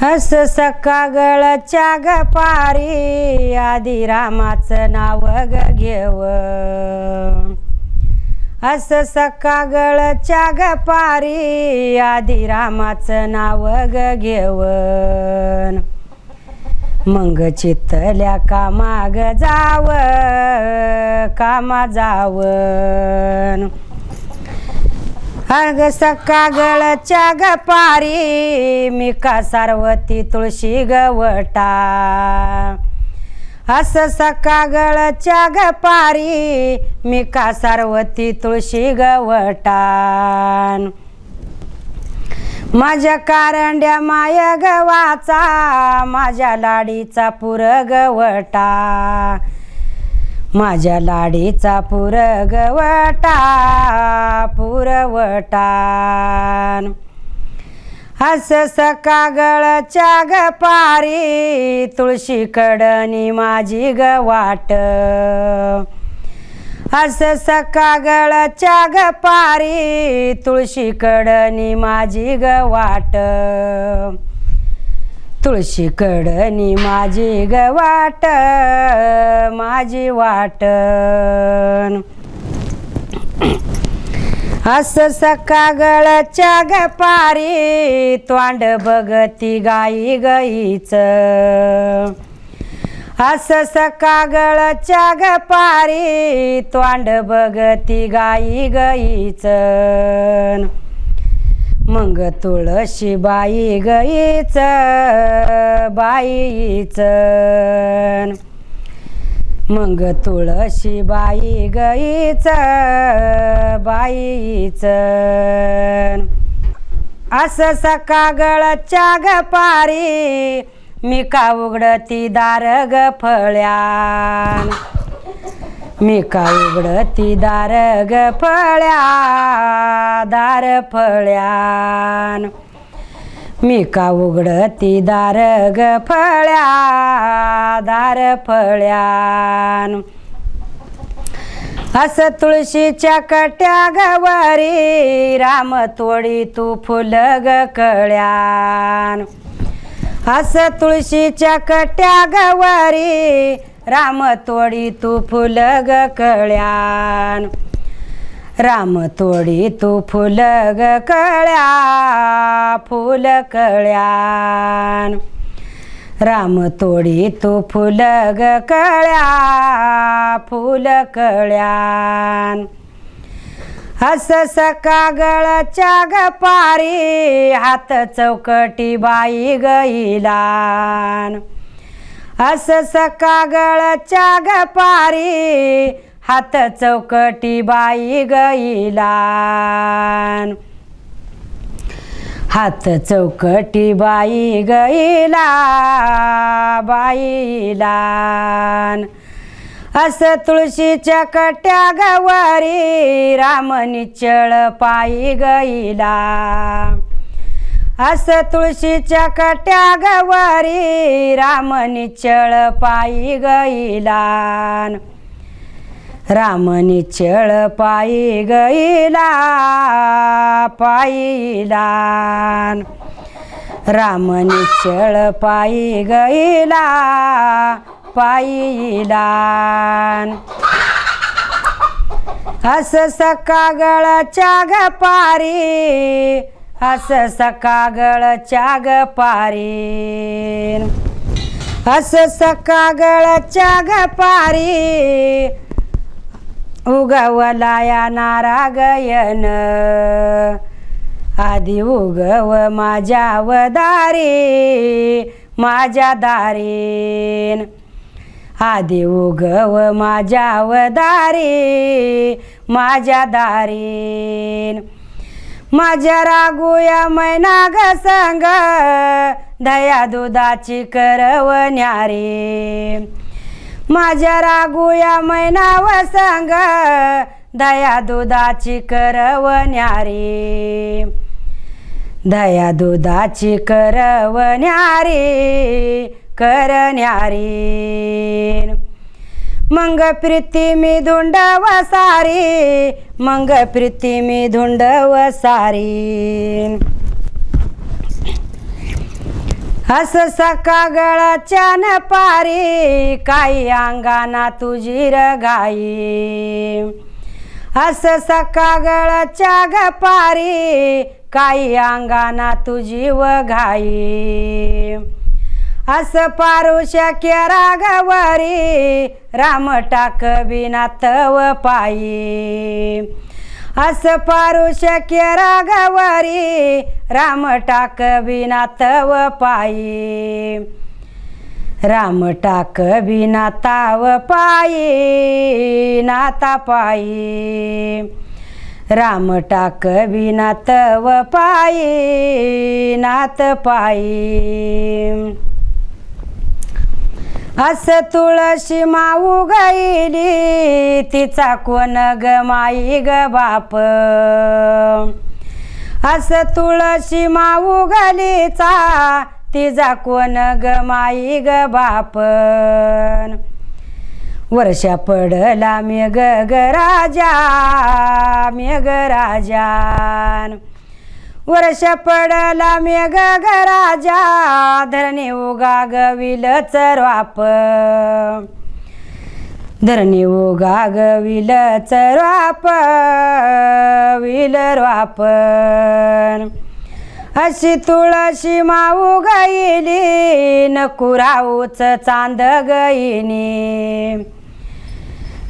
हस सकागळच्या ग पारी आधी रामाचं नाव ग घेव. हस सकागळच्या ग पारी आधी रामाचं नाव ग घेवन मग चितल्या कामाग जाव कामा जावन. अग सकागळच्या ग पारी मी का तुळशी गवटा अस सकागळच्या ग पारी मी का सारवती तुळशी गवटान माझ्या कारंड्या माय गवाचा माझ्या लाडीचा पुर गवटा माझ्या लाडीचा पुर गवटा पुरवटान. हस सकागळच्या ग पारी तुळशी कडनी माझी ग वाट. हस सकागळच्या ग पारी तुळशी कडनी माझी ग वाट. तुळशी कडनी माझी ग वाट माझी वाट. अस सकागळच्या ग पारी तोंड बघती गाई गईच. अस सकागळच्या ग पारी तोंड बघती गाई गईच. मग तुळशी बाई गईच बाईच मग तुळशी बाई गईच बाईच असं सकागळच्या ग पारी मी का उघडती दार ग फळ्या मी का उघडती दार ग फळ्या दार फळ्यान. मी का उघडती दार ग फळ्या दार फळ्यान. अस तुळशीच्या कट्या गवारी राम तोडी तू फुल ग कळ्यान. अस तुळशीच्या कट्या गवारी राम तोडी तू फुल ग कळ्यान. राम तोडी तू फुल ग कळ्या फुल कळ्यान. राम तोडी तू फुल ग कळ्या फुल कळ्यान. हस सकागळच्या ग पारी हात चौकटी बाई गईलान अस सकागळच्या ग पारी हात चौकटी बाई गईला हात चौकटी बाई गईला बाईला अस तुळशीच्या कट्या गवारी राम निचळ पायी गईला. अस तुळशीच्या कट्या गवारी राम निचळ पायी गईलान. राम निचळ पायी गईला पायीलान. राम निचळ पायी गईला पायीलान. हस सकागळच्या गपारी हस सकागळ चाग पारी हस सकागळ चाग पारी उगवलाया नारागयन. आधी उगव माझ्या वदारी माझ्या दारीन. आधी उगव माझ्या वदारी माझ्या दारीन. माझ्या रागुया मैना ग संग दया दुधाची करवण्यारे. माझ्या रागुया व संग दया दुधाची करवण्यारी. दया दुधाची करवण्यारी करण्यारी. मंग प्रीती मी धुंड वसारी मग प्रीती मी धुंड सारी. हस सका गळाच्या न पारी काही अंगाना तुझी रगाई. हस सका गळाच्या ग पारी काही अंगाना तुझी व घाई अस पारुष्य केरा गवारी राम टाक बिना तव पायी. अस पारुष्य केरा गवारी राम टाक बिना तव पायी. राम टाक बिना ताव पायी नाता पायी. राम टाक बिना तव पायी नात पायी. अस तुळशी माऊ गाईली तिचा कोण ग माई ग बाप? अस तुळशी माऊ गलीचा तिचा कोण ग माई ग बाप? वर्षा पडला मेघ ग राजा मेघ राजान. वर्ष पडला मेघ ग धरणे धरणी उगा गविल चरवाप धरणी उगा गविल चरवाप विल वापर अशी तुळशी माऊ गाईली नकुराऊच चांद गईनी.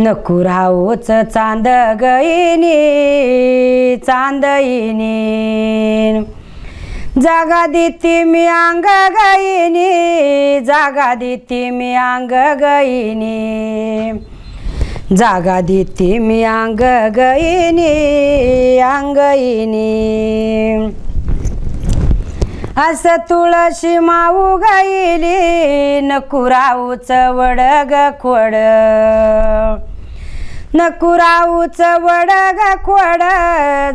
नकुराऊच चांद गईनी चांदईनी. जागा देती मी अंग गईनी जागा देती मी अंग गईनी जागा देती मी अंग गईनी अंगईनी. अस तुळशी माऊ गाईली नकुराऊच वड ग खोड. नकुराऊच वड ग खोड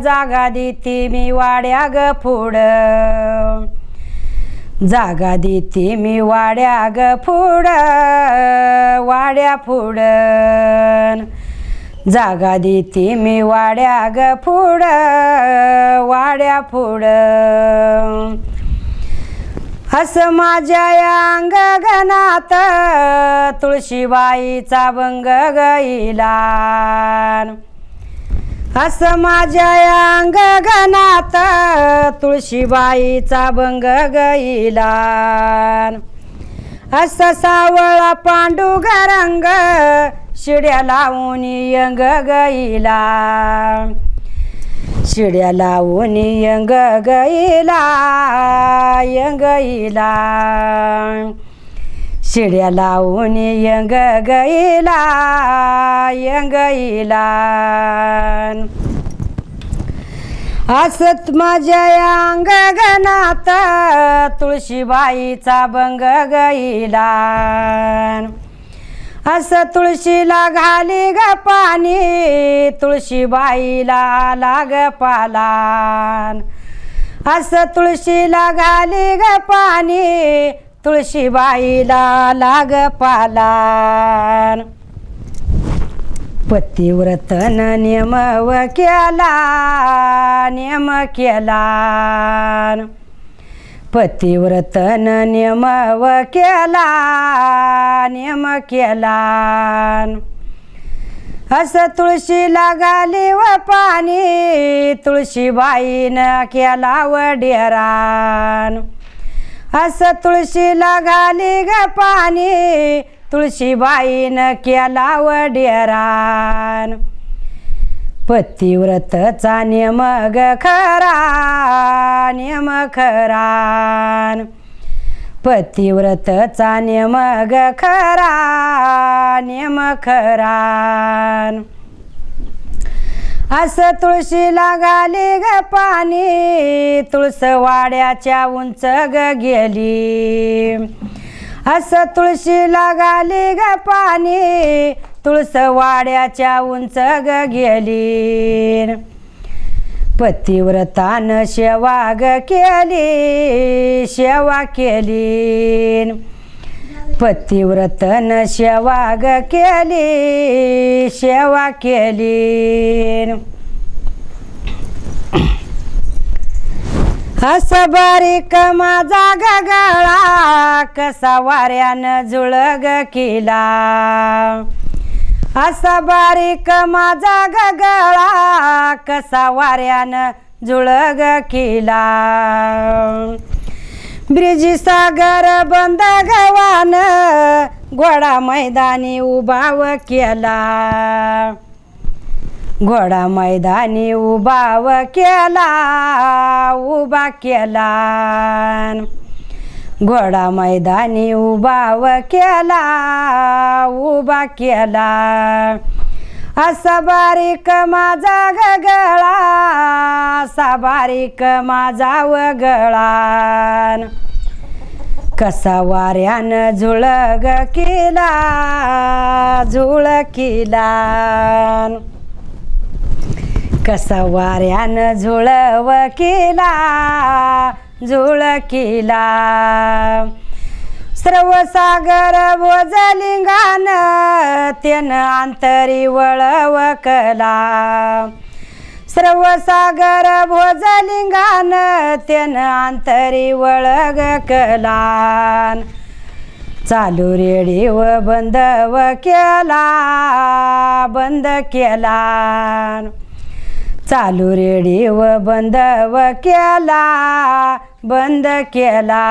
जागा देती मी वाड्या ग फुड. जागा देती मी वाड्या ग फुड वाड्या फुड. जागा देती मी वाड्या ग फुड वाड्या फुड. हस माझ्या अंग अंगगणात तुळशीबाईचा भंग गईला हस माझ्या अंग अंगगणात तुळशीबाईचा भंग गईला हस सावळा पांडुग रंग शिड्या लावून अंग गईला शिड्या लावून यंग गईला यंगईला शिड्या लावून यंग गईला यंगईला असत माझ्या अंगगणात तुळशीबाईचा बंग गईला. अस तुळशीला घाली ग पाणी तुळशीबाईला लाग पालान. अस तुळशीला घाली ग पाणी तुळशीबाईला लाग पालान. पतिव्रतन नियम केला नियम केला पतिव्रतन नियम व केला नियम केला अस तुळशीला गाली व पाणी तुळशीबाईनं केला व डेरान. अस तुळशीला गाली ग पाणी तुळशीबाईनं केला व डेरान. पतिव्रतचा नियम ग खरा नियम खरान पतिव्रतचा नियम ग खरा नियम खरान असं तुळशीला गाली ग पाणी तुळस वाड्याच्या उंच ग गेली. असं तुळशीला गाली ग पाणी तुळसवाड्याच्या उंच ग गेली. पतिव्रतान सेवा ग केली सेवा केली. पतिव्रतन सेवा ग केली सेवा केली. अस बारीक माझा गगळा कसा वाऱ्यानं जुळग केला. असा बारीक माझा गगळा कसा वाऱ्यानं जुळग केला. ब्रिजी सागर बंद गवान घोडा मैदानी उभाव केला. घोडा मैदानी उभाव केला उभा केला. घोडा मैदानी उभाव केला उभा केला. असा बारीक माझा गगळा असा बारीक माझा वगळा कसा वाऱ्यानं झुळग केला झुळ केला. कसा वाऱ्यानं झुळव केला झुळ केला सर्वसागर भोजलिंगान त्यानं अंतरी वळवकला. सर्वसागर भोजलिंगान त्यानं अंतरी वळग कला चालू रेडिओ बंद व केला बंद केला. चालू रेडिओ बंद व केला बंद केला.